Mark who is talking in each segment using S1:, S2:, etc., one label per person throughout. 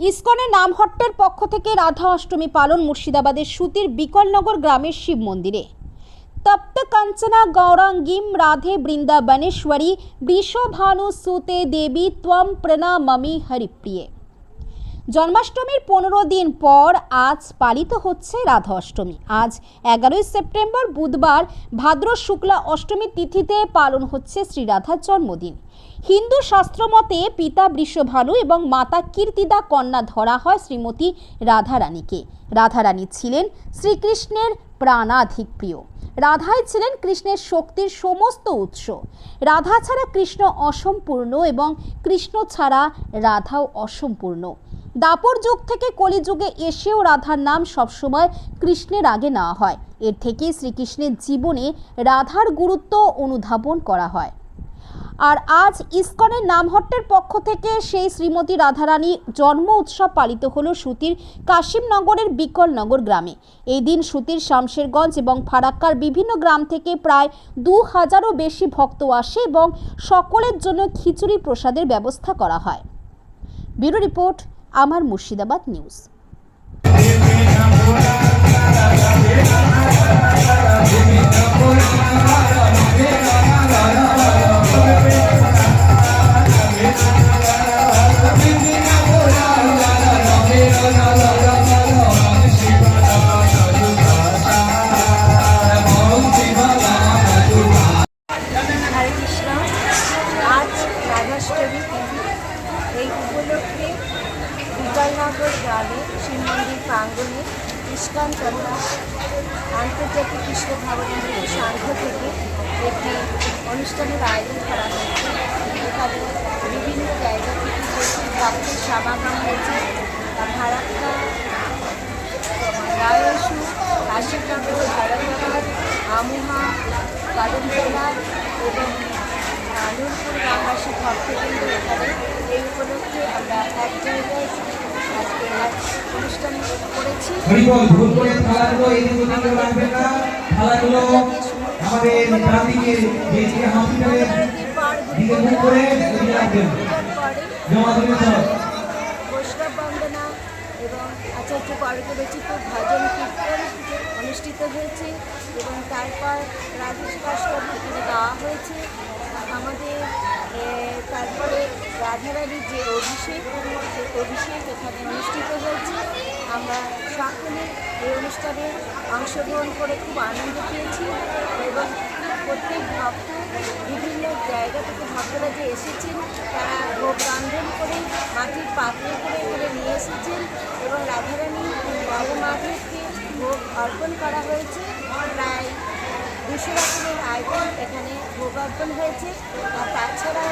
S1: ইসকনের নামহট্টের পক্ষ থেকে রাধা অষ্টমী পালন মুর্শিদাবাদের সুতির বিকলনগর গ্রামের শিব মন্দিরে। তপ্ত কাঞ্চনা, গৌরাঙ্গিম, রাধে বৃন্দাবনেশ্বরী, বৃষভানু সুতে দেবী, ত্বম প্রণামমি, হরিপ্রিয়ে। জন্মাষ্টমীর পনেরো দিন পর আজ পালিত হচ্ছে রাধা অষ্টমী। আজ এগারোই সেপ্টেম্বর বুধবার ভাদ্র শুক্লা অষ্টমী তিথিতে পালন হচ্ছে শ্রীরাধার জন্মদিন। হিন্দু শাস্ত্রমতে পিতা বৃষভানু এবং মাতা কীর্তিদা কন্যা ধরা হয় শ্রীমতী রাধারানীকে। রাধারানী ছিলেন শ্রীকৃষ্ণের প্রাণাধিক প্রিয়। রাধাই ছিলেন কৃষ্ণের শক্তির সমস্ত উৎস। রাধা ছাড়া কৃষ্ণ অসম্পূর্ণ এবং কৃষ্ণ ছাড়া রাধাও অসম্পূর্ণ। দাপর যুগ থেকে কলিযুগে এসেও রাধার নাম সবসময় কৃষ্ণের আগে নেওয়া হয়। এর থেকেই শ্রীকৃষ্ণের জীবনে রাধার গুরুত্ব অনুধাবন করা হয়। আর আজ ইস্কনের নামহট্টের পক্ষ থেকে সেই শ্রীমতী রাধারানী জন্ম উৎসব পালিত হলো সুতির কাশিমনগরের বিকলনগর গ্রামে। এই দিন সুতির শামশেরগঞ্জ এবং ফারাক্কার বিভিন্ন গ্রাম থেকে প্রায় দু হাজারও বেশি ভক্ত আসে এবং সকলের জন্য খিচুড়ি প্রসাদের ব্যবস্থা করা হয়। ব্যুরো রিপোর্ট আমার মুর্শিদাবাদ নিউজ।
S2: এই উপলক্ষে বিজয়নগর গ্রামে শিব মন্দির প্রাঙ্গণে ইস্কন কন্যা আন্তর্জাতিক কৃষ্ণ ভবনের সংঘ থেকে একটি অনুষ্ঠানের আয়োজন করা হয়েছে এখানে বিভিন্ন জায়গা থেকে ভক্তের সমাগম হয়েছে ভারাক্কা রায়সু কাশীনগর ধরমনগর আমুহা কদমতলা এবং আহ, নূরপুর গ্রামবাসী ভক্তবৃন্দ এখানে এই উপলক্ষে আমরা এক জায়গায় আজকে এক অনুষ্ঠান করেছি
S3: হরিবল ভুল
S2: এবং আচার্য বর্গ রচিত ভজন কীর্তন অনুষ্ঠিত হয়েছে এবং তারপর রাজেশ ভাস্কর গাওয়া হয়েছে। আমাদের তারপরে রাধারানীর যে অভিষেক অভিষেক এখানে অনুষ্ঠিত হয়েছে। আমরা সকলে এই অনুষ্ঠানে অংশগ্রহণ করে খুব আনন্দ পেয়েছি এবং প্রত্যেক ভক্ত বিভিন্ন জায়গা থেকে ভক্তরা যে এসেছেন, তারা ভোগ রন্ধন করে, মাটির পাত্রে করে এখানে নিয়ে এসেছেন এবং রাধারানী নবমাধবকে ভোগ অর্পণ করা হয়েছে। প্রায় দুশো রকমের আয়োজন এখানে ভোগ অর্পণ হয়েছে। আর তাছাড়া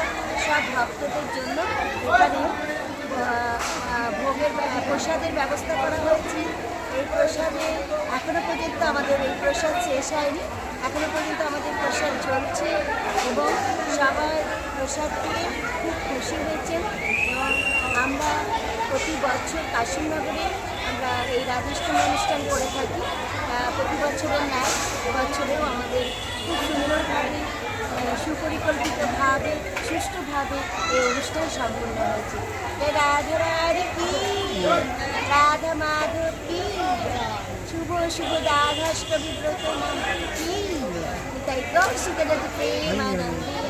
S2: সব ভক্তদের জন্য এখানে ভোগের প্রসাদের ব্যবস্থা করা হয়েছে। এই প্রসাদে এখনও পর্যন্ত আমাদের এই প্রসাদ শেষ হয়নি। এখনও পর্যন্ত আমাদের প্রসাদ চলছে এবং সবাই প্রসাদ পেয়ে খুব খুশি হয়েছেন এবং আমরা প্রতি বছর কাশিমনগরে আমরা এই রাধাষ্টমী অনুষ্ঠান করে থাকি। প্রতি বছরের ন্যায় এবছরেও আমাদের খুব সুন্দরভাবে সুপরিকল্পিতভাবে সুষ্ঠুভাবে এই অনুষ্ঠান সম্পূর্ণ হয়েছে জয় রাধা রাধা কি রাধা মাধব কি শুভ শুভ রাধাষ্টমী ব্রত নাম কি তাই গৌর সুখে প্রেমানন্দে